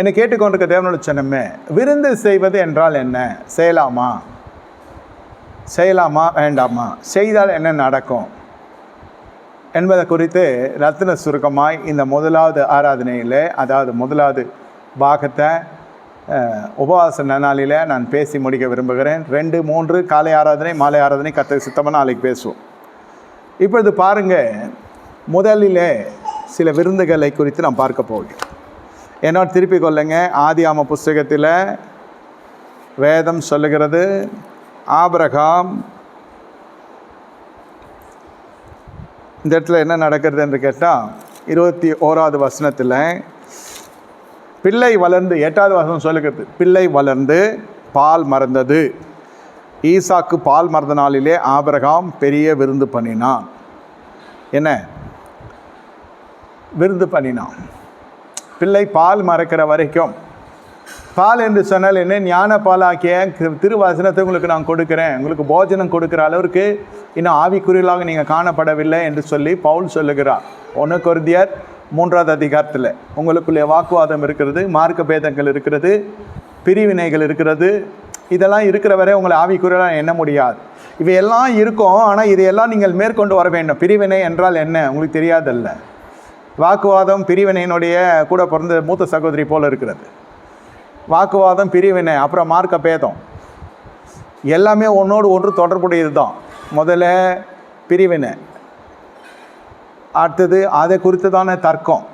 என்னை கேட்டுக்கொண்டிருக்க தேவனோட சொன்னமே விருந்து செய்வது என்றால் என்ன? செய்யலாமா? செய்யலாமா? வேண்டாமா? செய்தால் என்ன நடக்கும்? என்பதை குறித்து ரத்தின சுருக்கமாய் இந்த முதலாவது ஆராதனையில் அதாவது முதலாவது பாகத்தை உபவாச நாளில் நான் பேசி முடிக்க விரும்புகிறேன். ரெண்டு மூன்று காலை ஆராதனை மாலை ஆராதனை கத்த சுத்தமாக நாளைக்கு பேசுவோம். இப்பொழுது பாருங்கள் முதலிலே சில விருந்துகளை குறித்து நான் பார்க்க போகிறேன். என்னோட திருப்பிக் கொள்ளுங்க. ஆம புஸ்தகத்தில் வேதம் சொல்லுகிறது. ஆபரகாம் இந்த இடத்துல என்ன நடக்கிறது என்று கேட்டால் இருபத்தி ஓராவது வசனத்தில் பிள்ளை வளர்ந்து எட்டாவது வசனம் சொல்லுகிறது. பிள்ளை வளர்ந்து பால் மறந்தது. ஈசாக்கு பால் மறந்த நாளிலே ஆபரகாம் பெரிய விருந்து பண்ணினான். என்ன? விருந்து பண்ணினான். பிள்ளை பால் மறக்கிற வரைக்கும். பால் என்று சொன்னால் என்ன? ஞான பாலாக்கிய திரு- உங்களுக்கு நான் கொடுக்குறேன். உங்களுக்கு போஜனம் கொடுக்குற அளவிற்கு இன்னும் ஆவிக்குரியலாக நீங்கள் காணப்படவில்லை என்று சொல்லி பவுல் சொல்லுகிறார். ஒன்று கொருதியர் மூன்றாவது அதிகாரத்தில். உங்களுக்குள்ளே வாக்குவாதம் இருக்கிறது மார்க்க பேதங்கள் இருக்கிறது பிரிவினைகள் இருக்கிறது. இதெல்லாம் இருக்கிற வரை உங்களை ஆவிக்குரியலாக எண்ண முடியாது. இவையெல்லாம் இருக்கும் ஆனால் இதையெல்லாம் நீங்கள் மேற்கொண்டு வர வேண்டும். பிரிவினை என்றால் என்ன? உங்களுக்கு தெரியாதல்ல. வாக்குவாதம் பிரிவினையினுடைய கூட பிறந்த மூத்த சகோதரி போல் இருக்கிறது. வாக்குவாதம் பிரிவினை அப்புறம் மார்க்க பேதம். எல்லாமே ஒன்றோடு ஒன்று தொடர்புடையது தான். முதல்ல பிரிவினை. அடுத்தது அதை குறித்ததான தர்க்கம்.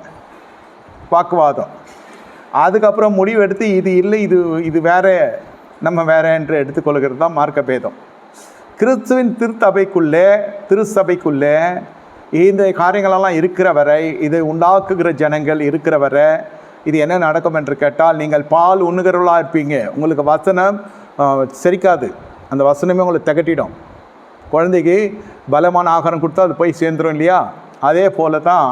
வாக்குவாதம். அதுக்கப்புறம் முடிவெடுத்து இது இல்லை இது இது வேற நம்ம வேற என்று எடுத்துக்கொள்கிறது தான் மார்க்க பேதம். கிறிஸ்துவின் திருத்தபைக்குள்ளே திருச்சபைக்குள்ளே இந்த காரியங்களெல்லாம் இருக்கிற வரை இதை உண்டாக்குகிற ஜனங்கள் இருக்கிற வரை இது என்ன நடக்கும் என்று கேட்டால் நீங்கள் பால் உண்ணுகிறவர்களாக இருப்பீங்க. உங்களுக்கு வசனம் செரிக்காது. அந்த வசனமே உங்களை திகட்டிடும். குழந்தைக்கு பலமான ஆகாரம் கொடுத்தா அது போய் சேர்ந்துரும் இல்லையா? அதே போல தான்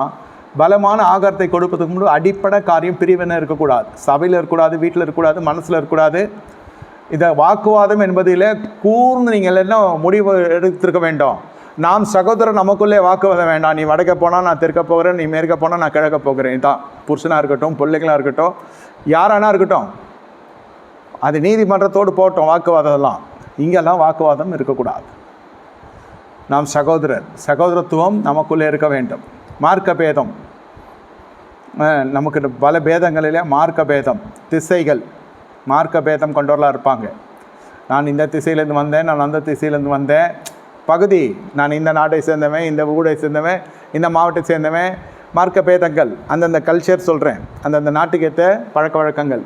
பலமான ஆகாரத்தை கொடுப்பதுக்கு முன்னாடி அடிப்படை காரியம் பிரிவினை இருக்கக்கூடாது. சபையில் இருக்கக்கூடாது வீட்டில் இருக்கக்கூடாது மனசில் இருக்கக்கூடாது. இந்த வாக்குவாதம் என்பதில் கூர்ந்து நீங்கள் என்ன முடிவு எடுத்திருக்க வேண்டும்? நாம் சகோதரர் நமக்குள்ளே வாக்குவாதம் வேண்டாம். நீ வடக்க போனால் நான் தெற்க போகிறேன் நீ மேற்க போனால் நான் கிழக்க போகிறேன். தான் புருஷனாக இருக்கட்டும் பிள்ளைகளாக இருக்கட்டும் யாரானா இருக்கட்டும். அது நீதிமன்றத்தோடு போட்டோம் வாக்குவாதம்லாம் இங்கெல்லாம் வாக்குவாதம் இருக்கக்கூடாது. நாம் சகோதரர் சகோதரத்துவம் நமக்குள்ளே இருக்க வேண்டும். மார்க்க பேதம் நமக்கு இந்த பல பேதங்களிலே மார்க்க பேதம் திசைகள். மார்க்க பேதம் கொண்டவர்களாக இருப்பாங்க. நான் இந்த திசையிலேருந்து வந்தேன் நான் அந்த திசையிலேருந்து வந்தேன். பகுதி. நான் இந்த நாட்டை சேர்ந்தவன் இந்த ஊரை சேர்ந்தவன் இந்த மாவட்டத்தை சேர்ந்தவன். மார்க்க பேதங்கள் அந்தந்த கல்ச்சர் சொல்கிறேன் அந்தந்த நாட்டுக்கேற்ற பழக்க வழக்கங்கள்.